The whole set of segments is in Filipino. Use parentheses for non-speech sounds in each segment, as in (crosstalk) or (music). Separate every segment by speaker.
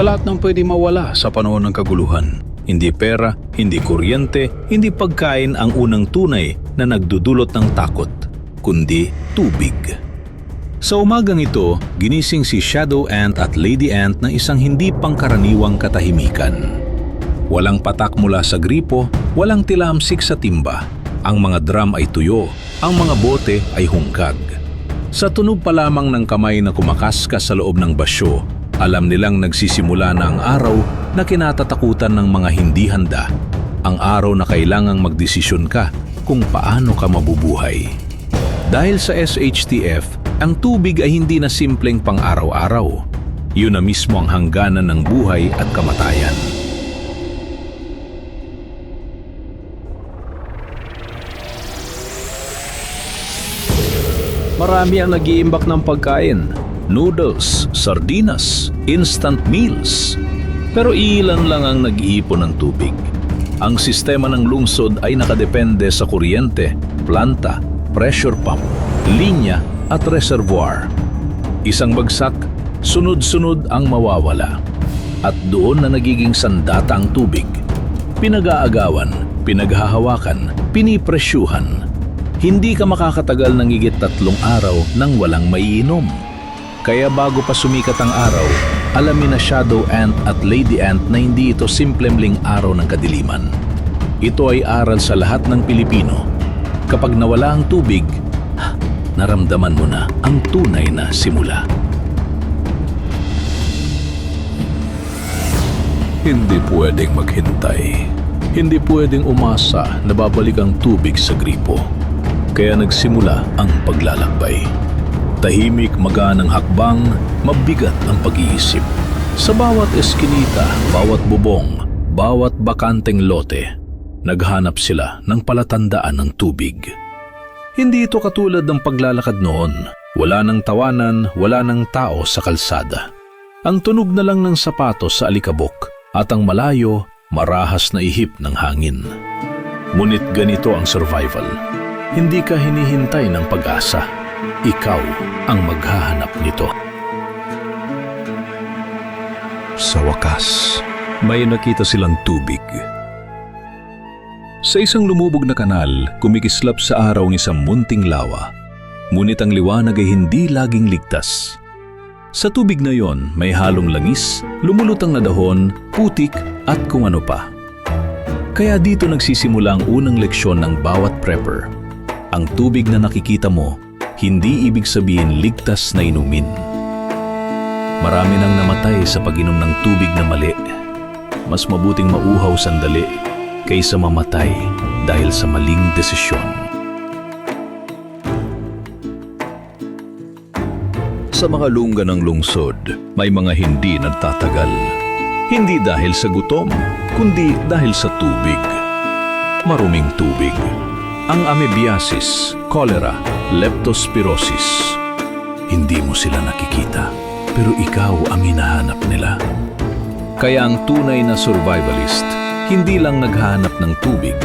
Speaker 1: sa lahat ng pwede mawala sa panahon ng kaguluhan. Hindi pera, hindi kuryente, hindi pagkain ang unang tunay na nagdudulot ng takot, kundi tubig. Sa umagang ito, ginising si Shadow Ant at Lady Ant ng isang hindi pangkaraniwang katahimikan. Walang patak mula sa gripo, walang tilamsik sa timba. Ang mga drum ay tuyo, ang mga bote ay hungkag. Sa tunog pa lamang ng kamay na kumakaskas sa loob ng basyo, alam nilang nagsisimula na ang araw na kinatatakutan ng mga hindi handa. Ang araw na kailangang magdesisyon ka kung paano ka mabubuhay. Dahil sa SHTF, ang tubig ay hindi na simpleng pang-araw-araw. Yun na mismo ang hangganan ng buhay at kamatayan. Marami ang nag-iimbak ng pagkain. Noodles, sardinas, instant meals. Pero ilan lang ang nag-iipon ng tubig. Ang sistema ng lungsod ay nakadepende sa kuryente, planta, pressure pump, linya at reservoir. Isang bagsak, sunod-sunod ang mawawala. At doon na nagiging sandata ang tubig. Pinag-aagawan, pinaghahawakan, pinipresyuhan. Hindi ka makakatagal ng higit tatlong araw nang walang maiinom. Kaya bago pa sumikat ang araw, alamin na Shadow Ant at Lady Ant na hindi ito simpleng araw ng kadiliman. Ito ay aral sa lahat ng Pilipino. Kapag nawala ang tubig, naramdaman mo na ang tunay na simula. Hindi pwedeng maghintay. Hindi pwedeng umasa na babalik ang tubig sa gripo. Kaya nagsimula ang paglalakbay. Tahimik maganang hakbang, mabigat ang pag-iisip. Sa bawat eskinita, bawat bubong, bawat bakanteng lote, naghanap sila ng palatandaan ng tubig. Hindi ito katulad ng paglalakad noon. Wala ng tawanan, wala ng tao sa kalsada. Ang tunog na lang ng sapatos sa alikabok at ang malayo, marahas na ihip ng hangin. Ngunit ganito ang survival. Hindi ka hinihintay ng pag-asa. Ikaw ang maghahanap nito. Sa wakas, may nakita silang tubig. Sa isang lumubog na kanal, kumikislap sa araw ng isang munting lawa. Ngunit ang liwanag ay hindi laging ligtas. Sa tubig na yon, may halong langis, lumulutang na dahon, putik at kung ano pa. Kaya dito nagsisimula ang unang leksyon ng bawat prepper. Ang tubig na nakikita mo, hindi ibig sabihin ligtas na inumin. Marami nang namatay sa pag-inom ng tubig na mali. Mas mabuting mauhaw sandali kaysa mamatay dahil sa maling desisyon. Sa mga lungga ng lungsod, may mga hindi nagtatagal. Hindi dahil sa gutom, kundi dahil sa tubig. Maruming tubig. Ang amebiasis, cholera, leptospirosis. Hindi mo sila nakikita, pero ikaw ang hinahanap nila. Kaya ang tunay na survivalist, hindi lang naghahanap ng tubig,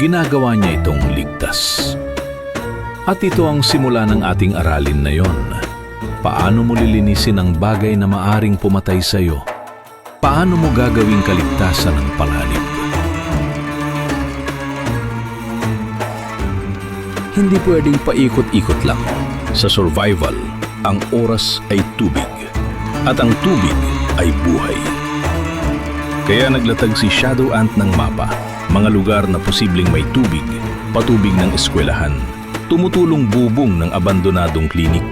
Speaker 1: ginagawa niya itong ligtas. At ito ang simula ng ating aralin na yon. Paano mo lilinisin ang bagay na maaring pumatay sa iyo? Paano mo gagawing kaligtasan ang panganib? Hindi pwedeng paikot-ikot lang. Sa survival, ang oras ay tubig. At ang tubig ay buhay. Kaya naglatag si Shadow Ant ng mapa, mga lugar na posibleng may tubig, patubig ng eskwelahan, tumutulong bubong ng abandonadong klinik,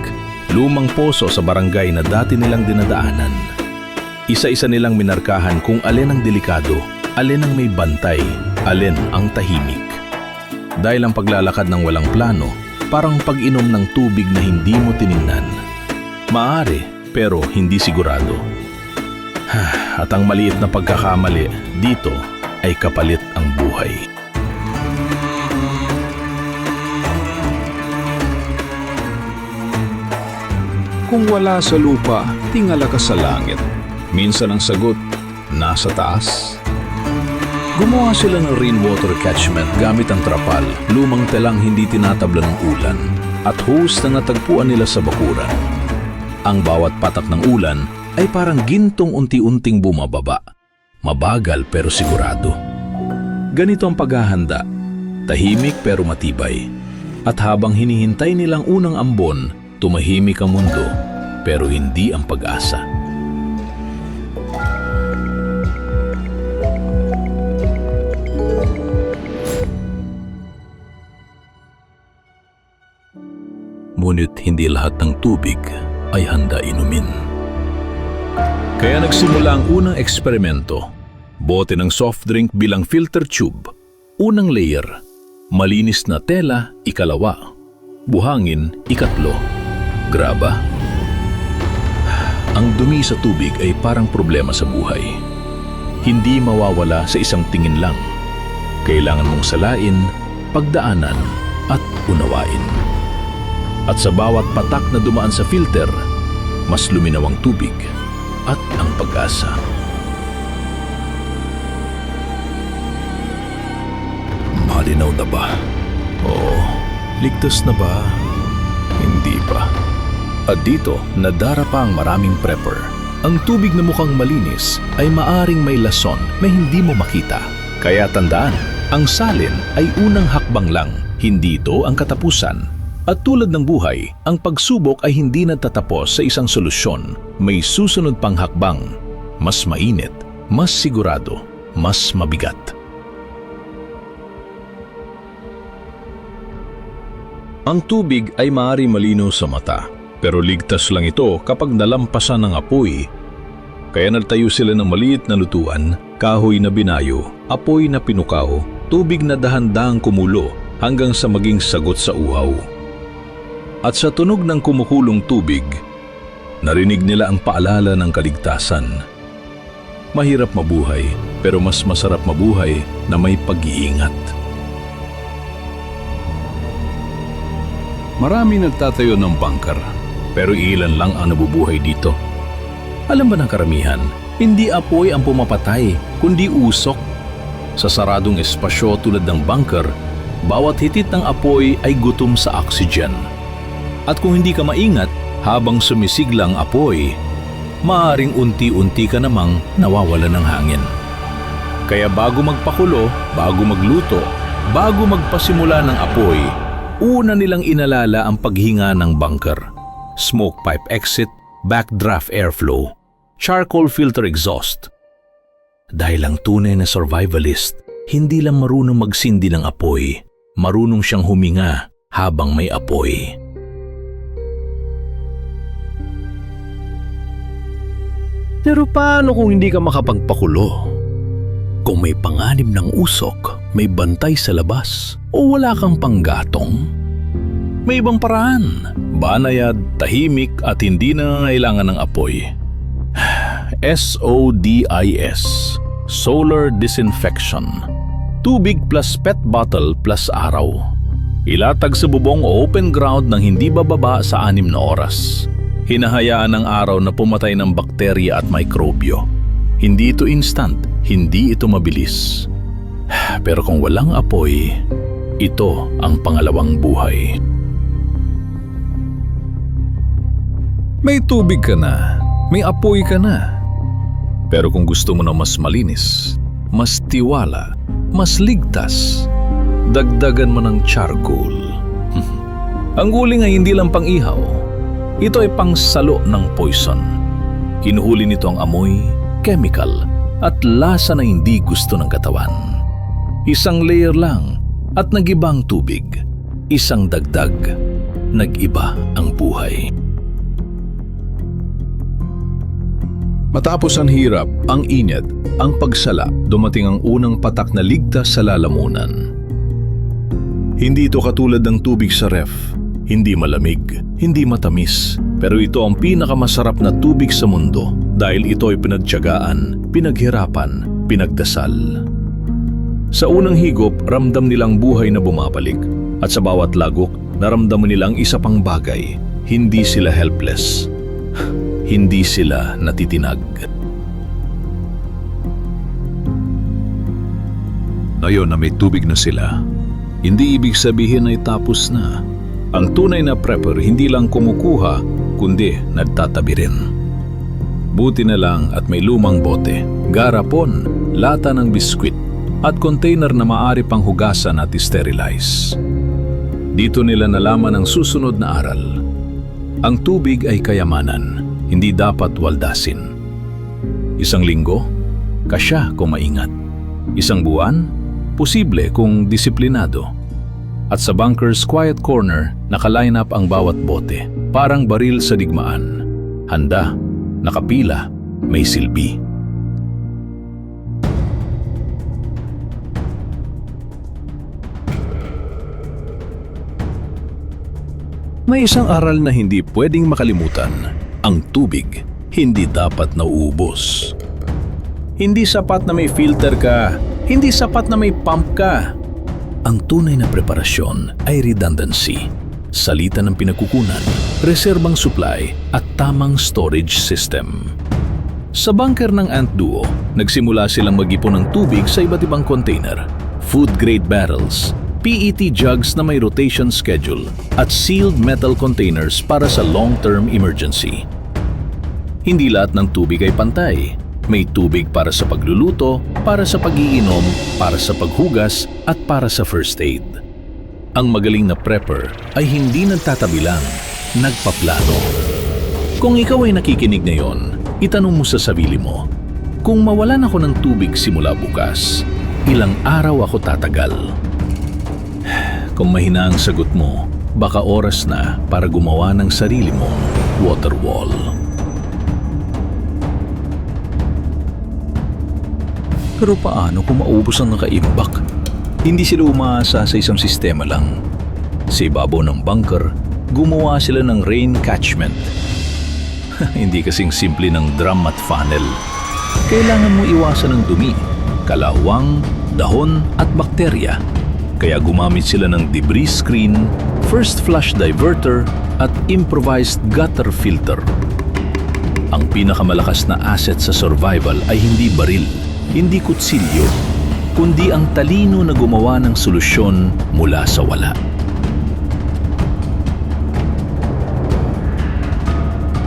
Speaker 1: lumang poso sa barangay na dati nilang dinadaanan. Isa-isa nilang minarkahan kung alin ang delikado, alin ang may bantay, alin ang tahimik. Dahil ang paglalakad ng walang plano, parang pag-inom ng tubig na hindi mo tiningnan. Maari, pero hindi sigurado. (sighs) At ang maliit na pagkakamali dito ay kapalit ang buhay. Kung wala sa lupa, tingala ka sa langit. Minsan ang sagot, nasa taas. Gumawa sila ng rainwater catchment gamit ang trapal, lumang telang hindi tinatabla ng ulan, at hose na natagpuan nila sa bakuran. Ang bawat patak ng ulan ay parang gintong unti-unting bumababa. Mabagal pero sigurado. Ganito ang paghahanda. Tahimik pero matibay. At habang hinihintay nilang unang ambon, tumahimik ang mundo pero hindi ang pag-asa. Ngunit hindi lahat ng tubig ay handa inumin. Kaya nagsimula ang unang eksperimento. Bote ng soft drink bilang filter tube. Unang layer, malinis na tela, ikalawa. Buhangin, ikatlo. Graba. Ang dumi sa tubig ay parang problema sa buhay. Hindi mawawala sa isang tingin lang. Kailangan mong salain, pagdaanan, at unawain. At sa bawat patak na dumaan sa filter, mas luminaw ang tubig at ang pag-asa. Malinaw na ba? Oo. Ligtas na ba? Hindi pa. At dito, nadara pa ang maraming prepper. Ang tubig na mukhang malinis ay maaring may lason na hindi mo makita. Kaya tandaan, ang salin ay unang hakbang lang, hindi ito ang katapusan. At tulad ng buhay, ang pagsubok ay hindi natatapos sa isang solusyon. May susunod pang hakbang. Mas mainit, mas sigurado, mas mabigat. Ang tubig ay maaari malinaw sa mata, pero ligtas lang ito kapag nalampasan ng apoy. Kaya nagtayo sila ng maliit na lutuan, kahoy na binayo, apoy na pinukaw, tubig na dahan-dahang kumulo hanggang sa maging sagot sa uhaw. At sa tunog ng kumukulong tubig, narinig nila ang paalala ng kaligtasan. Mahirap mabuhay, pero mas masarap mabuhay na may pag-iingat. Marami nagtatayo ng bunker, pero ilan lang ang nabubuhay dito. Alam ba ng karamihan, hindi apoy ang pumapatay, kundi usok. Sa saradong espasyo tulad ng bunker, bawat hitit ng apoy ay gutom sa oxygen. At kung hindi ka maingat, habang sumisiglang apoy, maaring unti-unti ka namang nawawala ng hangin. Kaya bago magpakulo, bago magluto, bago magpasimula ng apoy, una nilang inalala ang paghinga ng bunker. Smoke pipe exit, backdraft airflow, charcoal filter exhaust. Dahil ang tunay na survivalist, hindi lang marunong magsindi ng apoy, marunong siyang huminga habang may apoy. Pero paano kung hindi ka makapagpakulo? Kung may panganib ng usok, may bantay sa labas, o wala kang panggatong? May ibang paraan. Banayad, tahimik at hindi na ngailangan ng apoy. SODIS Solar Disinfection Tubig plus pet bottle plus araw. Ilatag sa bubong o open ground ng hindi bababa sa anim na oras. Hinahayaan ng araw na pumatay ng bakterya at mikrobyo. Hindi ito instant, hindi ito mabilis. (sighs) Pero kung walang apoy, ito ang pangalawang buhay. May tubig ka na, may apoy ka na. Pero kung gusto mo na mas malinis, mas tiwala, mas ligtas, dagdagan mo ng charcoal. (laughs) ang guling ay hindi lang pang ihaw. Ito ay pang salo ng poison. Hinuhuli nito ang amoy, chemical, at lasa na hindi gusto ng katawan. Isang layer lang at nagibang tubig. Isang dagdag, nag-iba ang buhay. Matapos ang hirap, ang init, ang pagsala, dumating ang unang patak na ligtas sa lalamunan. Hindi ito katulad ng tubig sa ref. Hindi malamig, hindi matamis, pero ito ang pinakamasarap na tubig sa mundo dahil ito ay pinagtyagaan, pinaghirapan, pinagdasal. Sa unang higop, ramdam nilang buhay na bumabalik at sa bawat lagok, naramdaman nilang isa pang bagay. Hindi sila helpless. (sighs) Hindi sila natitinag. Ngayon na may tubig na sila, hindi ibig sabihin ay tapos na. Ang tunay na prepper hindi lang kumukuha, kundi nagtatabi rin. Buti na lang at may lumang bote, garapon, lata ng biskwit, at container na maari pang hugasan at sterilize. Dito nila nalaman ang susunod na aral. Ang tubig ay kayamanan, hindi dapat waldasin. Isang linggo, kasya kung maingat. Isang buwan, posible kung disiplinado. At sa bunker's quiet corner, nakaline up ang bawat bote, parang baril sa digmaan. Handa, nakapila, may silbi. May isang aral na hindi pwedeng makalimutan. Ang tubig, hindi dapat nauubos. Hindi sapat na may filter ka. Hindi sapat na may pump ka. Ang tunay na preparasyon ay redundancy. Salita ng pinagkukunan, reserbang supply at tamang storage system. Sa bunker ng Ant Duo, nagsimula silang mag-ipon ng tubig sa iba't ibang container, food-grade barrels, PET jugs na may rotation schedule, at sealed metal containers para sa long-term emergency. Hindi lahat ng tubig ay pantay. May tubig para sa pagluluto, para sa pagiinom, para sa paghugas, at para sa first aid. Ang magaling na prepper ay hindi nagtatabi lang, nagpaplano. Kung ikaw ay nakikinig ngayon, itanong mo sa sarili mo, kung mawalan ako ng tubig simula bukas, ilang araw ako tatagal? (sighs) Kung mahina ang sagot mo, baka oras na para gumawa ng sarili mong water wall. Pero paano kung maubos ang nakaimbak? Hindi sila umaasa sa isang sistema lang. Sa ibabaw ng bunker, gumawa sila ng rain catchment. (laughs) Hindi kasing simple ng drum at funnel. Kailangan mo iwasan ng dumi, kalawang, dahon at bakterya. Kaya gumamit sila ng debris screen, first flush diverter at improvised gutter filter. Ang pinakamalakas na asset sa survival ay hindi baril, hindi kutsilyo, kundi ang talino na gumawa ng solusyon mula sa wala.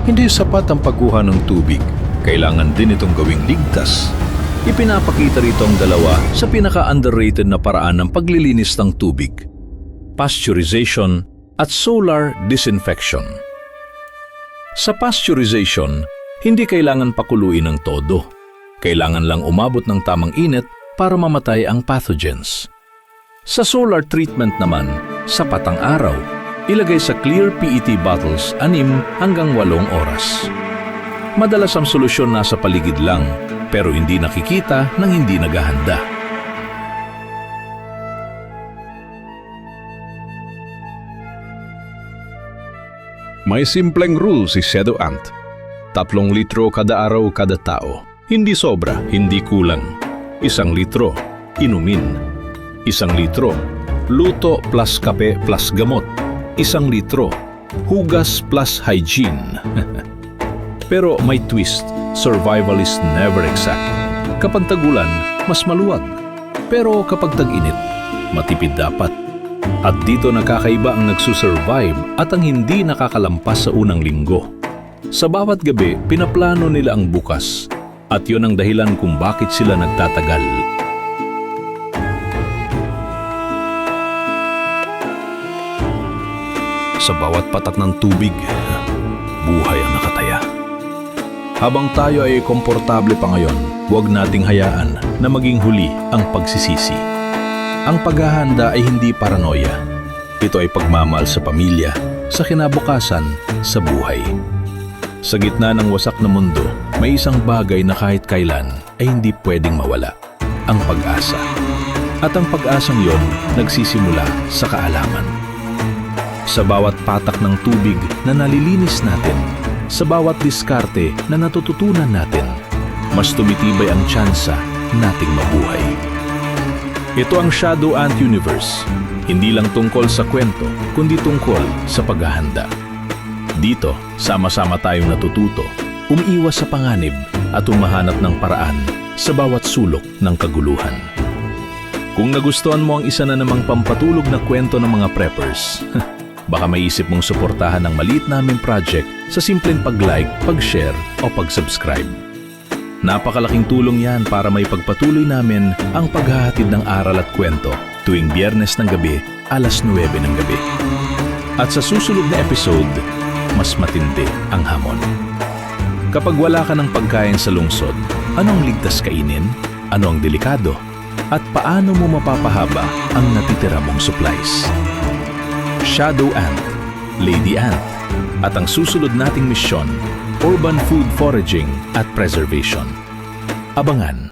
Speaker 1: Hindi sapat ang pagkuha ng tubig. Kailangan din itong gawing ligtas. Ipinapakita rito ang dalawa sa pinaka-underrated na paraan ng paglilinis ng tubig. Pasteurization at solar disinfection. Sa pasteurization, hindi kailangan pakuluin ng todo. Kailangan lang umabot ng tamang init para mamatay ang pathogens. Sa solar treatment naman, sapat ang araw. Ilagay sa clear PET bottles 6 hanggang 8 oras. Madalas ang solusyon nasa paligid lang, pero hindi nakikita ng hindi naghahanda. May simpleng rule si Shadow Ant. Tatlong litro kada araw kada tao. Hindi sobra, hindi kulang. Isang litro, inumin. Isang litro, luto plus kape plus gamot. Isang litro, hugas plus hygiene. (laughs) Pero may twist, survival is never exact. Kapag tagulan, mas maluwag. Pero kapag tag-init, matipid dapat. At dito nakakaiba ang nagsusurvive at ang hindi nakakalampas sa unang linggo. Sa bawat gabi, pinaplano nila ang bukas. At yon ang dahilan kung bakit sila nagtatagal. Sa bawat patak ng tubig, buhay ang nakataya. Habang tayo ay komportable pa ngayon, huwag nating hayaan na maging huli ang pagsisisi. Ang paghahanda ay hindi paranoia. Ito ay pagmamahal sa pamilya, sa kinabukasan, sa buhay. Sa gitna ng wasak na mundo, may isang bagay na kahit kailan ay hindi pwedeng mawala. Ang pag-asa. At ang pag-asang yon nagsisimula sa kaalaman. Sa bawat patak ng tubig na nalilinis natin, sa bawat diskarte na natututunan natin, mas tumitibay ang tsansa nating mabuhay. Ito ang Shadow Ant Universe. Hindi lang tungkol sa kwento, kundi tungkol sa paghahanda. Dito, sama-sama tayong natututo, umiiwas sa panganib at umahanap ng paraan sa bawat sulok ng kaguluhan. Kung nagustuhan mo ang isa na namang pampatulog na kwento ng mga preppers, (laughs) Baka maisip mong suportahan ng maliit naming project sa simpleng pag-like, pag-share o pag-subscribe. Napakalaking tulong yan para may pagpatuloy namin ang paghahatid ng aral at kwento tuwing biyernes ng gabi, alas 9 ng gabi. At sa susunod na episode, mas matindi ang hamon. Kapag wala ka ng pagkain sa lungsod, anong ligtas kainin? Ano ang delikado? At paano mo mapapahaba ang natitira mong supplies? Shadow Ant, Lady Ant, at ang susunod nating misyon, Urban Food Foraging at Preservation. Abangan